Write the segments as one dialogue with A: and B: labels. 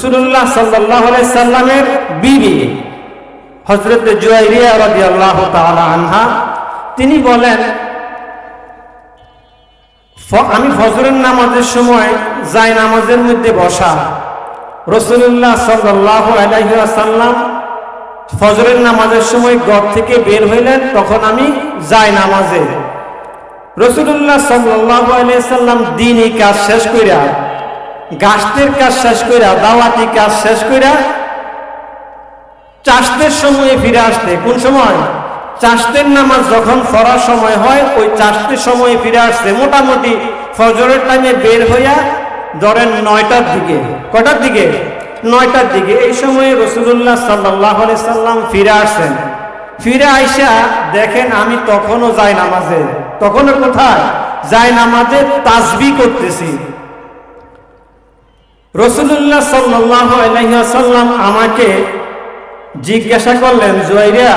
A: রসুল্লাহ সাল্লাহ সাল্লামের বিবি জুয়াইরিয়া আনহা, তিনি বলেন আমি ফজরের নামাজের সময় যাই নামাজের মধ্যে বসা। রসুল্লাহ সাল্লাহ আলাইসাল্লাম ফজরের নামাজের সময় ঘর থেকে বের হইলেন, তখন আমি যাই নামাজে। রসুল্লাহ সাল্লাহ আলাইসাল্লাম দিনই কাজ শেষ করিয়া গাছদের কাজ শেষ কইরা দাওয়াতি কাজ শেষ কইরা চাষদের সময়ে ফিরে আসতে। কোন সময়? চাষদের নামাজ যখন পড়ার সময় হয়, ওই চাষদের সময়ে ফিরে আসতে। মোটামুটি ফজরের টাইমে বের হইয়া ধরেন নয়টার দিকে। কটার দিকে? নয়টার দিকে। এই সময়ে রসুল্লাহ সাল্লাহ সাল্লাম ফিরে আসছেন ফিরে আইসা দেখেন, আমি তখনও যাই নামাজে। তখনও কোথায়? যাই নামাজে তাজবি করতেছি। রসুল্লাহ সাল্লাহ আলাইসাল্লাম আমাকে জিজ্ঞাসা করলেন জয়রিয়া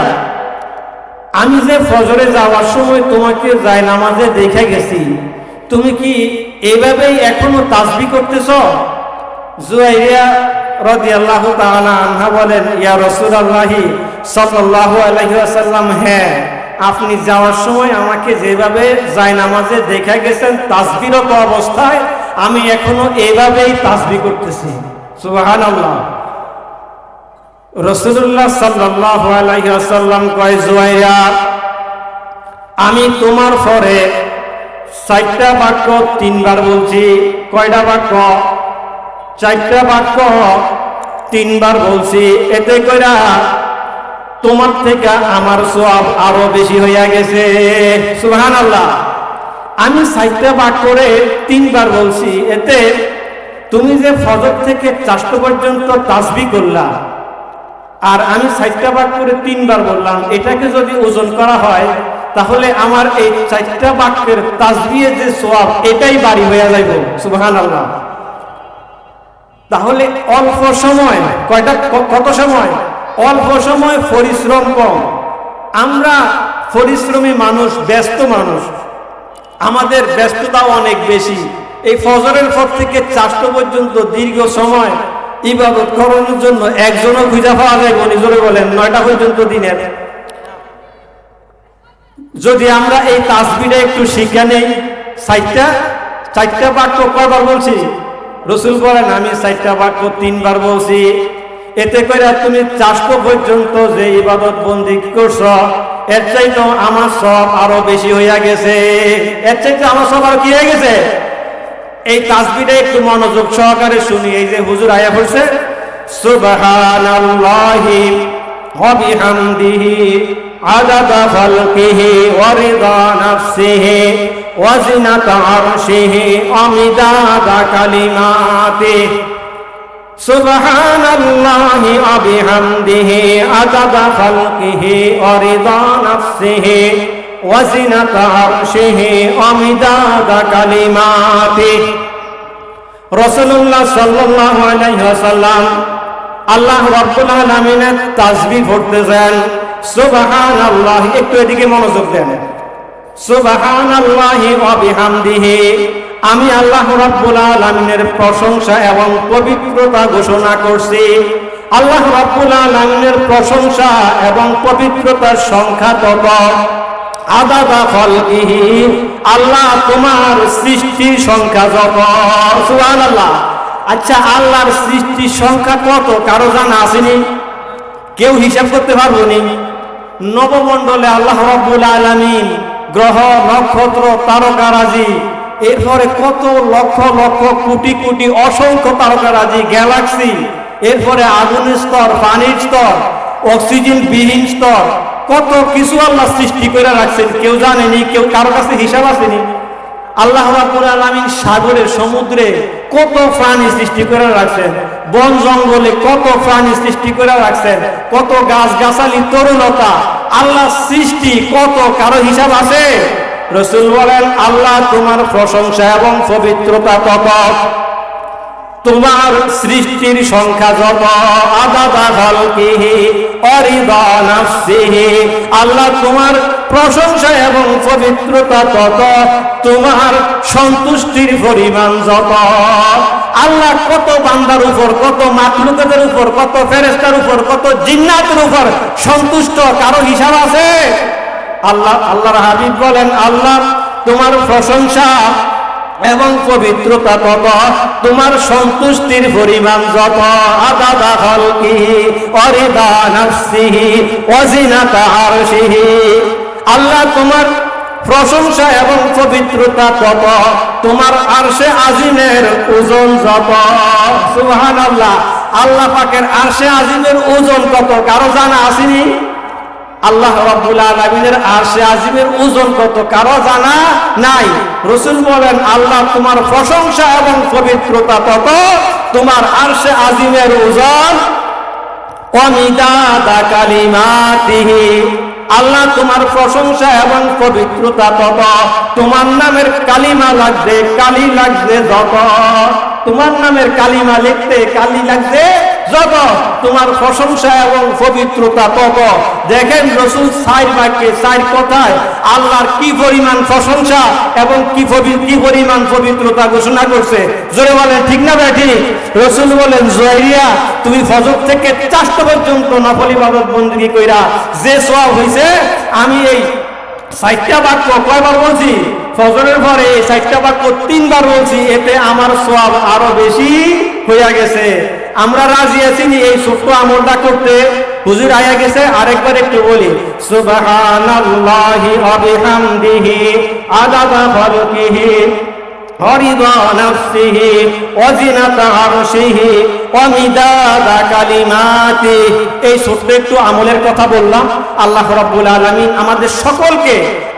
A: আমি যে ফজরে যাওয়ার সময় তোমাকে যাই নামাজে দেখে গেছি, তুমি কি এভাবেই এখনও তাসবি করতেছ? জুয়াইরিয়া রদি আল্লাহ আনহা বলেন, ইয়া রসুল আল্লাহি সাল্লাহ আলহিহাসাল্লাম হ্যাঁ আপনি যাওয়ার সময় আমাকে যেভাবে যাই নামাজে দেখা গেছেন, তাসবিরত অবস্থায় আমি এখনও এইভাবেই তাসবি করতেছি। সুবাহান আল্লাহ রসুল্লাহ সাল্লাহ কয় জুয়াইয়া আমি তোমার পরে চারটা বাক্য তিনবার বলছি। কয়টা বাক্য? চারটা বাক্য তিনবার বলছি। এতে কইরা তোমার থেকে আমার সব আরও বেশি হইয়া গেছে। সুহান আল্লাহ আমি সাইটটা বাক করে তিনবার বলছি, এতে তুমি যে ফজর থেকে চারটো পর্যন্ত তাসবি করলা, আর আমি সাইটটা বাক করে তিনবার বললাম, এটাকে যদি ওজন করা হয়, তাহলে আমার এই চারটা বাক্যের তাসবিয়ে যে সোয়াব এটাই বাড়ি হইয়া যাইব। সুবহান আল্লাহ তাহলে অল্প সময়, কয়টা কত সময়? অল্প সময় পরিশ্রম কম। আমরা পরিশ্রমী মানুষ, ব্যস্ত মানুষ। আমাদের ব্যস্ততাও অনেক বেশি। এই ফজরের পর থেকে চারটো পর্যন্ত দীর্ঘ সময় ইবাদত করানোর জন্য একজনও খুঁজে পাওয়া যায় নিজরে বলেন, নয়টা পর্যন্ত দিনের। যদি আমরা এই তাসবিটা একটু শিক্ষা নেই, চারটা চারটা বাক্য কয়বার বলছি? রসুল বলেন, আমি চারটা বাক্য তিনবার বলছি। এতে করে তুমি চারশো পর্যন্ত যে ইবাদত বন্দি করছ এর চাইতে আমার সব আরও বেশি হইয়া গেছে। এর চাইতে আমার সব আরও কি হয়ে গেছে? এই তাসবিটা একটু মনোযোগ সহকারে শুনি, এই যে হুজুর আয়া পড়ছে সুবহানাল্লাহি ওয়া বিহামদিহি আদাদা খালকিহি ওয়া রিদা নাফসিহি ওয়া জিনাতা আরশিহি ওয়া মিদাদা কালিমাতিহি। سبحان الله وبحمده عدد خلقه ورضا نفسه وزنة عرشه ومداد كلماته রসুল্লাহ সাল্লাহ আলাইসাল্লাম আল্লাহ রব্বুল আলমিনের তাসবি পড়তেছেন সুবাহান আল্লাহ একটু এদিকে মনোযোগ দেন সুবাহান আল্লাহি অবিহামদিহি আমি আল্লাহ রাব্বুল আলামিনের প্রশংসা এবং পবিত্রতা ঘোষণা করছি। আল্লাহ রাব্বুল আলামিনের প্রশংসা এবং পবিত্রতার সংখ্যা কত? আদাদা ফলকিহি আল্লাহ তোমার সৃষ্টির সংখ্যা যত। সুবহানাল্লাহ। আচ্ছা আল্লাহর সৃষ্টির সংখ্যা কত? কারও জানা আসেনি? কেউ হিসাব করতে পারব নি? নবমণ্ডলে আল্লাহ রব্বুল আলামিন গ্রহ, নক্ষত্র তারকারাজি এরপরে কত লক্ষ লক্ষ কোটি কোটি অসংখ্য তারকারাজি গ্যালাক্সি, এরপরে আগুনের স্তর, পানির স্তর অক্সিজেন বিহীন স্তর, কত কিছু আল্লাহ সৃষ্টি করে রাখছেন, কেউ জানেনি, কেউ কারও কাছে হিসাব আসেনি। আল্লাহ রাব্বুল আলামিন সাগরে সমুদ্রে কত প্রাণী সৃষ্টি করে রাখছেন, বন জঙ্গলে কত প্রাণী সৃষ্টি করে রাখছেন, কত গাছ গাছালি তরুণতা, আল্লাহ সৃষ্টি কত, কারও হিসাব আছে? রসুল বলেন, আল্লাহ তোমার প্রশংসা এবং পবিত্রতা কত? তোমার সৃষ্টির সংখ্যা যত? আল্লাহ তোমার প্রশংসা এবং পবিত্রতা তত তোমার সন্তুষ্টির পরিমাণ যত? আল্লাহ কত বান্দার উপর, কত মাতলুকদের উপর, কত ফেরেস্তার উপর, কত জিন্নাতের উপর সন্তুষ্ট? কারও হিসাব আছে? আল্লাহ, আল্লাহর হাবিব বলেন, আল্লাহ, তোমার প্রশংসা এবং পবিত্রতা তত, তোমার সন্তুষ্টির পরিমাণ যত। আদাদা খালকি অরিদা নাফসিহি অজিনাতা আরশিহি। আল্লাহ, তোমার প্রশংসা এবং পবিত্রতা তত, তোমার আরশে আজিমের ওজন যত। সুবহানাল্লাহ, আল্লাহ পাকের আরশে আজিমের ওজন কত কারও জানা আসেনি? আল্লাহ রাব্বুল আলামিনের আরশে আজিমের ওজন কত? কারও জানা নাই। রসুল বলেন, আল্লাহ তোমার প্রশংসা এবং পবিত্রতা তত তোমার আরশে আজিমের ওজন অমিদাদা কালিমাতিহি। আল্লাহ তোমার প্রশংসা এবং পবিত্রতা তত তোমার নামের কালিমা লাগবে, কালি লাগবে যত। তোমার নামের কালিমা লিখতে কালি লাগবে যত তোমার প্রশংসা এবং পবিত্রতা তত দেখেন রসুল সাইর বাক্যে সাইর কথায় আল্লাহর কি পরিমাণ প্রশংসা এবং কি পরিমাণ পবিত্রতা ঘোষণা করছে। জোরে বলেন, ঠিক না ব্যাঠি রসুল বলেন জয়রিয়া তুমি ফজর থেকে চারটা পর্যন্ত নফলি বাবদ বন্দী কইরা যে সব হয়েছে আমি এই সাইটটা বাক্য কয়বার বলছি? ফজরের পরে এই সাইটটা বাক্য তিনবার বলছি, এতে আমার সব আরও বেশি হইয়া গেছে। আমরা রাজি আছি এই ছোট্ট আমলটা করতে। হুজুর আয়া গেছে, আরেকবার একটু বলি। সুবহানাল্লাহি ওয়া বিহামদিহি আদাদা খালকিহি, হরিদা নাফসিহি অজিনাতা আরশিহি অমিদাদা কালিমাতি। এই ছোট্ট একটু আমলের কথা বললাম। আল্লাহ রাব্বুল আলামিন আমাদের সকলকে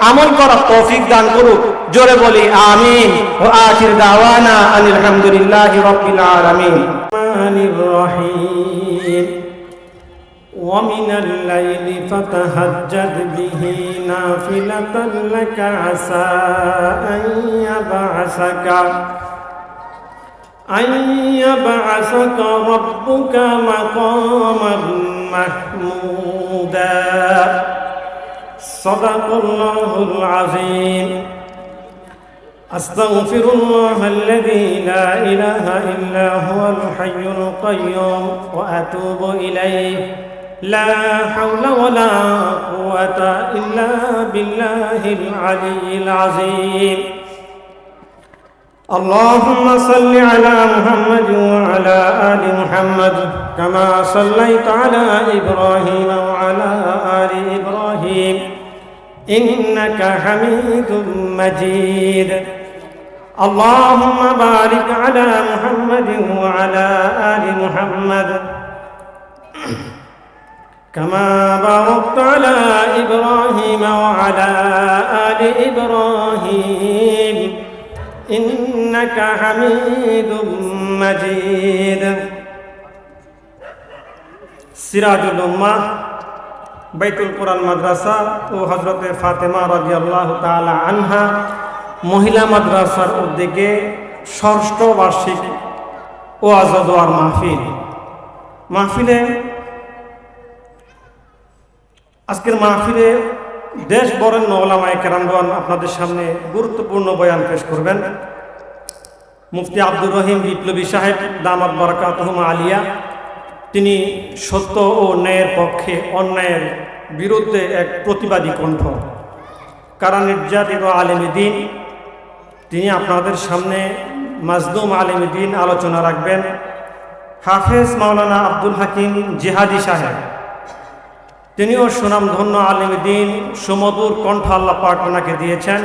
A: আমল করার তৌফিক দান করুক। জোরে বলি আমিন ও আখির দাওয়ানা আনিল হামদুলিল্লাহি রাব্বিল আলামিন রহমানির রহিম ومن الليل فتهجد به نافلة لك عسى أن يبعثك أن يبعثك ربك مقاما محمودا صدق الله العظيم أستغفر الله الذي لا إله إلا هو الحي القيوم وأتوب إليه. لا حول ولا قوة إلا بالله العلي العظيم. اللهم صل على محمد وعلى آل محمد كما صليت على إبراهيم وعلى آل إبراهيم. إنك حميد مجيد. اللهم بارك على محمد وعلى آل محمد. كما باركت على إبراهيم وعلى آل إبراهيم. إنك حميد مجيد. سراج الأمة بيت القرى المدرسة وحضرت فاطمة رضي الله تعالى عنها. মহিলা মাদ্রাসার উদ্যোগে ষষ্ঠ বার্ষিক ও আজাদোয়ার মাহফিল। মাহফিলে আজকের মাহফিলে দেশ বরেণ্য ওলামায় কেরামগণ আপনাদের সামনে গুরুত্বপূর্ণ বয়ান পেশ করবেন। মুফতি আব্দুর রহিম বিপ্লবী সাহেব, দামাত বরকাতহমা আলিয়া, তিনি সত্য ও ন্যায়ের পক্ষে অন্যায়ের বিরুদ্ধে এক প্রতিবাদী কণ্ঠ। কারা নির্যাতিত আলেমী দিন তিনি আপনাদের সামনে মাজদুম আলেমী দিন আলোচনা রাখবেন। হাফেজ মাওলানা আব্দুল হাকিম জিহাদি সাহেব, তিনিও সুনামধন্য আলিম দিন সুমধুর কণ্ঠ আল্লাহ পাক ওনাকে দিয়েছেন।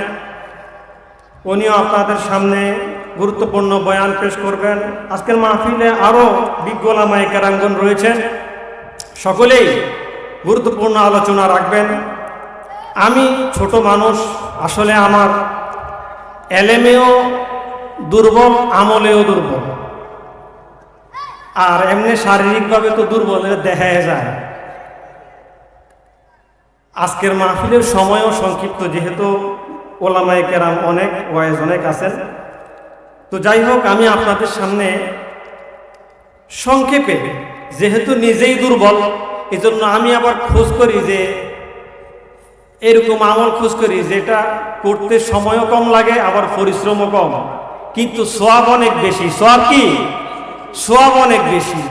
A: উনিও আপনাদের সামনে গুরুত্বপূর্ণ বয়ান পেশ করবেন। আজকের মাহফিলে আরও বিজ্ঞলামায় কেরাঙ্গন রয়েছেন। সকলেই গুরুত্বপূর্ণ আলোচনা রাখবেন। আমি ছোট মানুষ, আসলে আমার এলেমেও দুর্বল, আমলেও দুর্বল। আর এমনি শারীরিকভাবে তো দুর্বল দেখা যায়। আজকের মাহফিলের সময়ও সংক্ষিপ্ত, যেহেতু ওলামাই কেরাম অনেক, ওয়াইজ অনেক আছেন। তো যাই হোক, আমি আপনাদের সামনে সংক্ষেপে, যেহেতু নিজেই দুর্বল, এজন্য আমি আবার খোঁজ করি যে এরকম আমল খোঁজ করি, যেটা করতে সময়ও কম লাগে, আবার পরিশ্রমও কম। কিন্তু সোয়াব অনেক বেশি। সোয়াব কি? সোয়াব অনেক বেশি।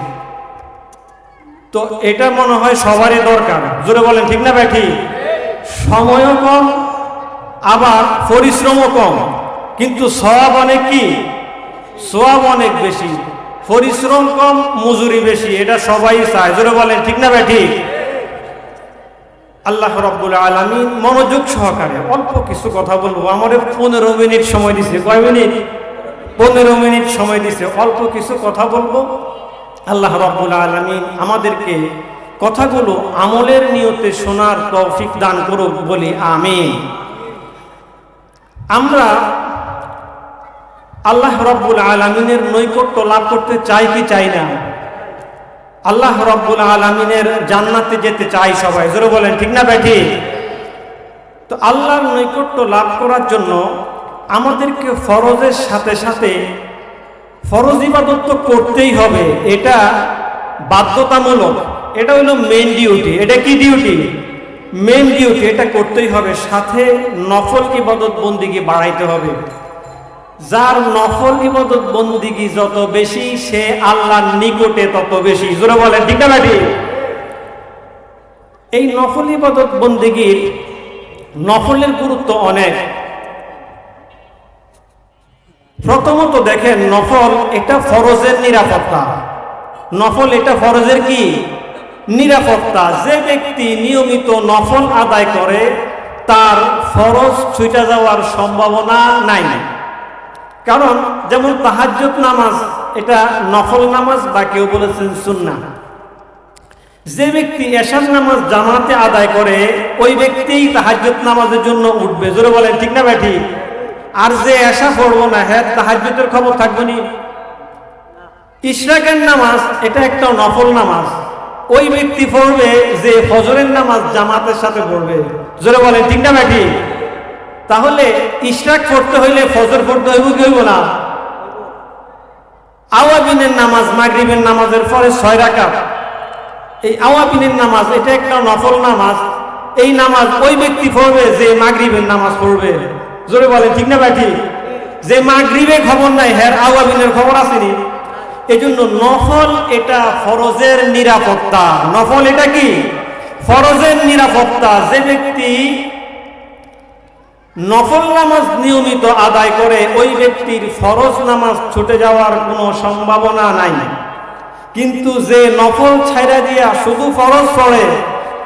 A: তো এটা মনে হয় সবারই দরকার। জোরে বলেন, ঠিক না ভাই? ঠিক। সময়ও কম, আবার পরিশ্রমও কম। কিন্তু সোয়াব অনেক কি? সোয়াব অনেক বেশি। পরিশ্রম কম, মজুরি বেশি। এটা সবাই চায়। জোরে বলেন, ঠিক না ভাই? ঠিক। আল্লাহ রব্বুল আলমী মনোযোগ সহকারে অল্প কিছু কথা বলব। আমার পনেরো মিনিট সময় দিছে। কয় মিনিট? পনেরো মিনিট সময় দিছে। অল্প কিছু কথা বলব। আল্লাহ রব্বুল আলমী আমাদেরকে কথাগুলো আমলের নিয়তে শোনার তৌফিক দান করুক বলি আমি আমরা আল্লাহ রব্বুল আলমিনের নৈকট্য লাভ করতে চাই কি চাই না? আল্লাহ রব্বুল আলমিনের জান্নাতে যেতে চাই সবাই। জোরে বলেন, ঠিক না ব্যাঠি তো আল্লাহর নৈকট্য লাভ করার জন্য আমাদেরকে ফরজের সাথে সাথে ফরজ ইবাদত তো করতেই হবে। এটা বাধ্যতামূলক। এটা হলো মেন ডিউটি এটা কি ডিউটি মেন ডিউটি এটা করতেই হবে। সাথে নফল ইবাদত বন্দিকে বাড়াইতে হবে। যার নফল ইবাদত বন্দিগি যত বেশি, সে আল্লাহর নিকটে তত বেশি। জোরে বলে ঠিক না? এই নফল ইবাদত বন্দিগির নফলের গুরুত্ব অনেক। প্রথমত দেখেন, নফল এটা ফরজের নিরাপত্তা। নফল এটা ফরজের কি? নিরাপত্তা। যে ব্যক্তি নিয়মিত নফল আদায় করে, তার ফরজ ছুটে যাওয়ার সম্ভাবনা নাই। কারণ যেমন তাহাজ্জুদ নামাজ, এটা নফল নামাজ বা কেউ বলেছেন সুন্না যে ব্যক্তি এশার নামাজ জামাতে আদায় করে, ওই ব্যক্তিই তাহাজ্জুদ নামাজের জন্য উঠবে। জোরে বলেন, ঠিক না ব্যাঠি আর যে এশা পড়ব না হ্যাঁ তাহাজ্জুদের খবর থাকবে নি? ইশরাকের নামাজ, এটা একটা নফল নামাজ। ওই ব্যক্তি পড়বে যে ফজরের নামাজ জামাতের সাথে পড়বে। জোরে বলেন, ঠিক না ব্যাঠি তাহলে ইশরাক পড়তে হইলে ফজর পড়তে হইব কি হইব না? আওয়াবিনের নামাজ, মাগরিবের নামাজের পরে ছয় রাকাত। এই আওয়াবিনের নামাজ, এটা একটা নফল নামাজ। এই নামাজ ওই ব্যক্তি পড়বে যে মাগরিবের নামাজ পড়বে। জোরে বলে ঠিক না ব্যাঠি যে মাগরিবে খবর নাই হ্যার আওয়াবিনের খবর আসেনি এই জন্য নফল এটা ফরজের নিরাপত্তা। নফল এটা কি? ফরজের নিরাপত্তা। যে ব্যক্তি নফল নামাজ নিয়মিত আদায় করে ওই ব্যক্তির ফরজ নামাজ ছুটে যাওয়ার কোনো সম্ভাবনা নাই। কিন্তু যে নফল ছাইরা দিয়া শুধু ফরজ পড়ে,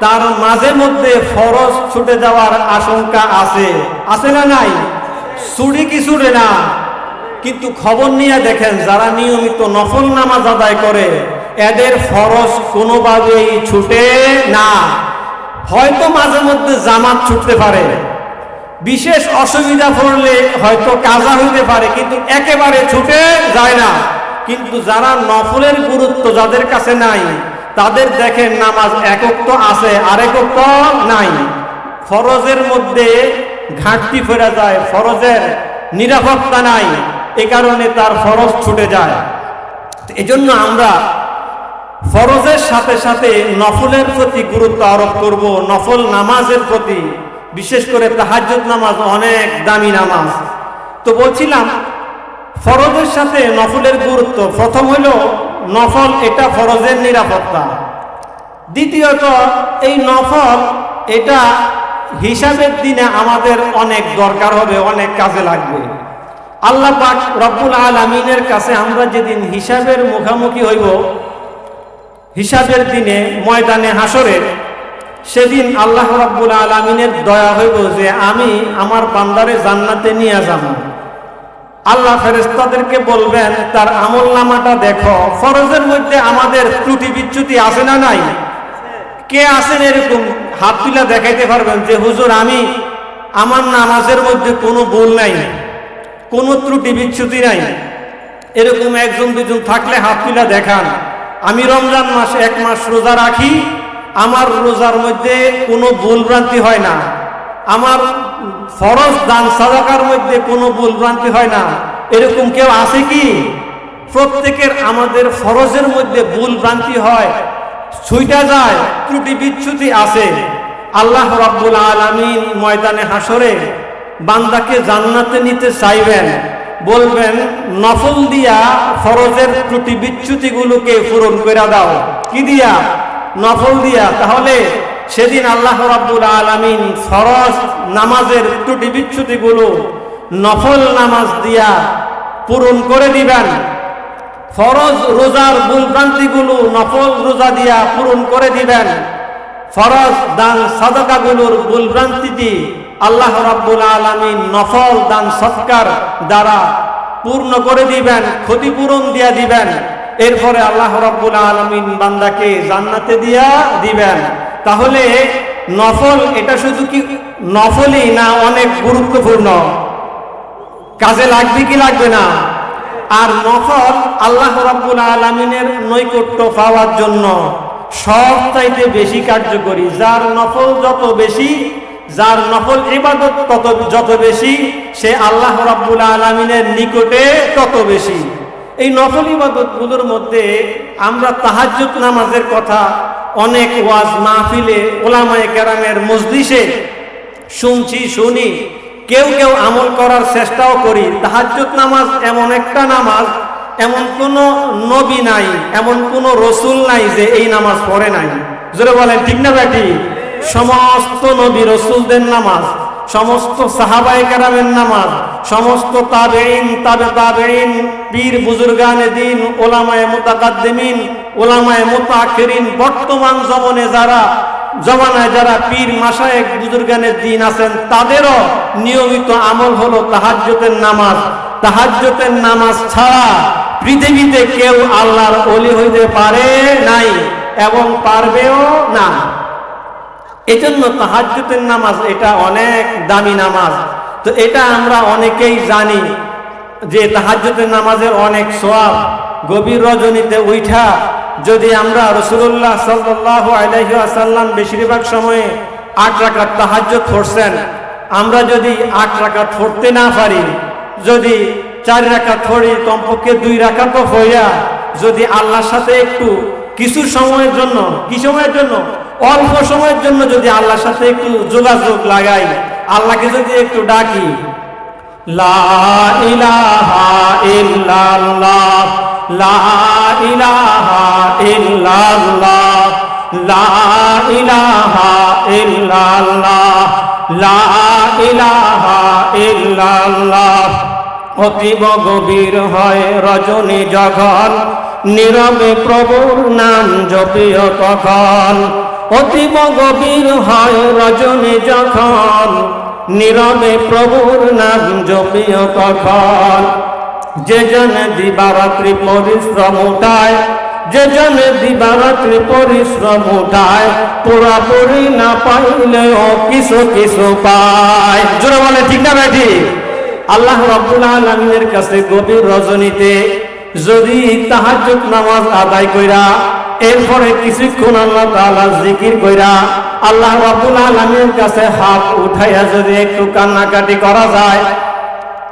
A: তার মাঝে মধ্যে ফরজ ছুটে যাওয়ার আশঙ্কা আছে। আছে না নাই? ছুটি কি ছুটে না। কিন্তু খবর নিয়ে দেখেন, যারা নিয়মিত নফল নামাজ আদায় করে, এদের ফরজ কোনোভাবেই ছুটে না। হয়তো মাঝে মধ্যে জামাত ছুটতে পারে। বিশেষ অসুবিধা পড়লে হয়তো কাজা হইতে পারে, কিন্তু একেবারে ছুটে যায় না। কিন্তু যারা নফলের গুরুত্ব যাদের কাছে নাই, তাদের দেখেন নামাজ একক তো আছে আরেকক তো নাই। ফরজের মধ্যে ঘাটতি ফেরা যায়, ফরজের নিরাপত্তা নাই, এ কারণে তার ফরজ ছুটে যায়। এজন্য আমরা ফরজের সাথে সাথে নফলের প্রতি গুরুত্ব আরোপ করব, নফল নামাজের প্রতি বিশেষ করে তাহাজ্জুদ নামাজ অনেক দামি নামাজ। তো বলছিলাম, ফরজের সাথে নফলের গুরুত্ব। প্রথম হইল নফল এটা ফরজের নিরাপত্তা। দ্বিতীয়ত, এই নফল এটা হিসাবের দিনে আমাদের অনেক দরকার হবে, অনেক কাজে লাগবে। আল্লাহ পাক রব্বুল আলমিনের কাছে আমরা যেদিন হিসাবের মুখামুখি হইব, হিসাবের দিনে ময়দানে হাসরের সেদিন আল্লাহ রাব্বুল আলমিনের দয়া হইব যে আমি আমার বান্দারে জান্নাতে নিয়ে যাব। আল্লাহ ফেরেস্তাদেরকে বলবেন, তার আমল নামাটা দেখো, ফরজের মধ্যে আমাদের ত্রুটি বিচ্যুতি আছে না নাই? কে আছেন এরকম? হাত তুলে দেখাইতে পারবেন যে, হুজুর, আমি আমার নামাজের মধ্যে কোনো ভুল নাই, কোনো ত্রুটি বিচ্যুতি নাই। এরকম একজন দুজন থাকলে হাত তুলে দেখান। আমি রমজান মাসে এক মাস রোজা রাখি আমার রোজার মধ্যে কোনো ভুল ভ্রান্তি হয় না। আমার ফরজ দান সাদাকার মধ্যে কোনো ভুল ভ্রান্তি হয় না। এরকম কেউ আছে কি? প্রত্যেকের আমাদের ফরজের মধ্যে ভুল ভ্রান্তি হয়, ছুইটা যায়, ত্রুটি বিচ্যুতি আছে। আল্লাহ রাব্বুল আলামিন ময়দানে হাসরে বান্দাকে জান্নাতে নিতে চাইবেন। বলবেন, নফল দিয়া ফরজের ত্রুটি বিচ্যুতিগুলোকে পূরণ করে দাও। কি দিয়া? নফল দিয়া, তাহলে সেদিন আল্লাহ রাব্বুল আলামিন ফরজ নামাজের ত্রুটি বিচ্যুতিগুলো নফল নামাজ দিয়া পূরণ করে দিবেন। ফরজ রোজার ভুলভ্রান্তিগুলো নফল রোজা দিয়া পূরণ করে দিবেন। ফরজ দান সাদকাগুলোর ভুলভ্রান্তিটি আল্লাহ রাব্বুল আলামিন নফল দান সৎকার দ্বারা পূর্ণ করে দিবেন, ক্ষতিপূরণ দিয়া দিবেন। এরপরে আল্লাহ রাব্বুল আলামিন বান্দাকে জান্নাতে দিয়া দিবেন। তাহলে নফল এটা শুধু কি নফলই না অনেক গুরুত্বপূর্ণ। কাজে লাগবে কি লাগবে না? আর নফল আল্লাহ রাব্বুল আলমিনের নৈকট্য পাওয়ার জন্য সব চাইতে বেশি কার্যকরী। যার নফল যত বেশি, যার নফল ইবাদত তত যত বেশি, সে আল্লাহ রাব্বুল আলমিনের নিকটে তত বেশি। এই নফল ইবাদতগুলোর মধ্যে আমরা তাহাজ্জুদ নামাজের কথা অনেক ওয়াজ মাহফিলে ওলামায়ে কেরামের মজলিসে শুনছি, শুনি। কেউ কেউ আমল করার চেষ্টাও করি। তাহাজ্জুদ নামাজ এমন একটা নামাজ, এমন কোন নবী নাই, এমন কোন রসুল নাই যে এই নামাজ পড়ে নাই। জোরে বলেন, ঠিক না ব্যাটি সমস্ত নবী রসুলদের নামাজ। সমস্ত সাহাবাই কারামের নামাজ, সমস্ত তাবেইন তাবে তাবেইন পীর বুজুর্গানে দিন, ওলামায়ে মুতাকাদ্দিমিন, ওলামায়ে মুতাখিরিন, বর্তমান জমনে যারা, জমানায় যারা পীর মাসায়েক বুজুর্গানের দিন আছেন, তাদেরও নিয়মিত আমল হলো তাহাজ্জতের নামাজ। তাহাজ্জতের নামাজ ছাড়া পৃথিবীতে কেউ আল্লাহর অলি হইতে পারে নাই এবং পারবেও না। এজন্য তাহাজ্জুতের নামাজ এটা অনেক দামি নামাজ। তো এটা আমরা অনেকেই জানি যে তাহাজ্জুতের নামাজের অনেক সোয়াব গভীর রজনীতে উঠা যদি আমরা রসুল্লাহ সাল্লাহ আলহি আসাল্লাম বেশিরভাগ সময়ে আট রাকাত তাহাজ্জুদ পড়ছেন, আমরা যদি আট রাকাত পড়তে না পারি, যদি চার রাকাত পড়ি কমপক্ষে দুই রাকাত হইয়া যদি আল্লাহর সাথে একটু কিছু সময়ের জন্য, কি সময়ের জন্য? অল্প সময়ের জন্য যদি আল্লাহর সাথে একটু যোগাযোগ লাগাই, আল্লাহকে যদি একটু ডাকি, লা ইলাহা লা ইলাহা লা ইলাহা লা ইলাহা অতীব গভীর হয় রজনী যখন, নীরবে প্রভুর নাম জপিও তখন। অতীব গভীর হয় রজনী যখন, নীরবে প্রভুর নাম জপিও তখন। যে জন দিবারাত্রি পরিশ্রম উঠায় যে জন দিবারাত্রি পরিশ্রম উঠায় পুরাপুরি না পাইলেও কিছু কিছু পায়। জোরে বলে, ঠিক না ভাই আল্লাহ রাব্বুল আলামিনের কাছে গভীর রজনীতে যদি তাহাজ্জুদ নামাজ আদায় কইরা এরপরে কিছুক্ষণ আল্লাহ তাআলা জিকির কইরা আল্লাহ আব্দুল আলামিনের কাছে হাত উঠাইয়া যদি একটু কান্নাকাটি করা যায়,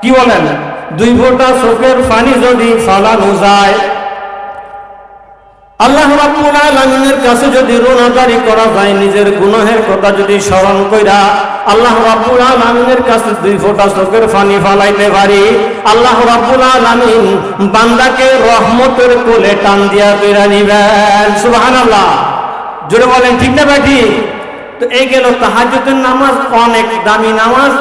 A: কি বলেন? দুই ফোঁটা চোখের পানি যদি ফালানো যায় আল্লাহ রাব্বুল আলামিনের কাছে যদি রোনাদারি করা যায়, নিজের গুনাহের কথা যদি স্মরণ কইরা আল্লাহ রাব্বুল আলামিনের কাছে দুই ফোঁটা চোখের পানি ফালাইতে পারি। আল্লাহ রাব্বুল আলামিন বান্দাকে রহমতের কোলে টান দিয়া কইরা নিবেন সুবহানাল্লাহ। জোরে বলেন, ঠিক না ভাই? তো এই গেল তাহাজ্জুদের নামাজ, অনেক দামি নামাজ।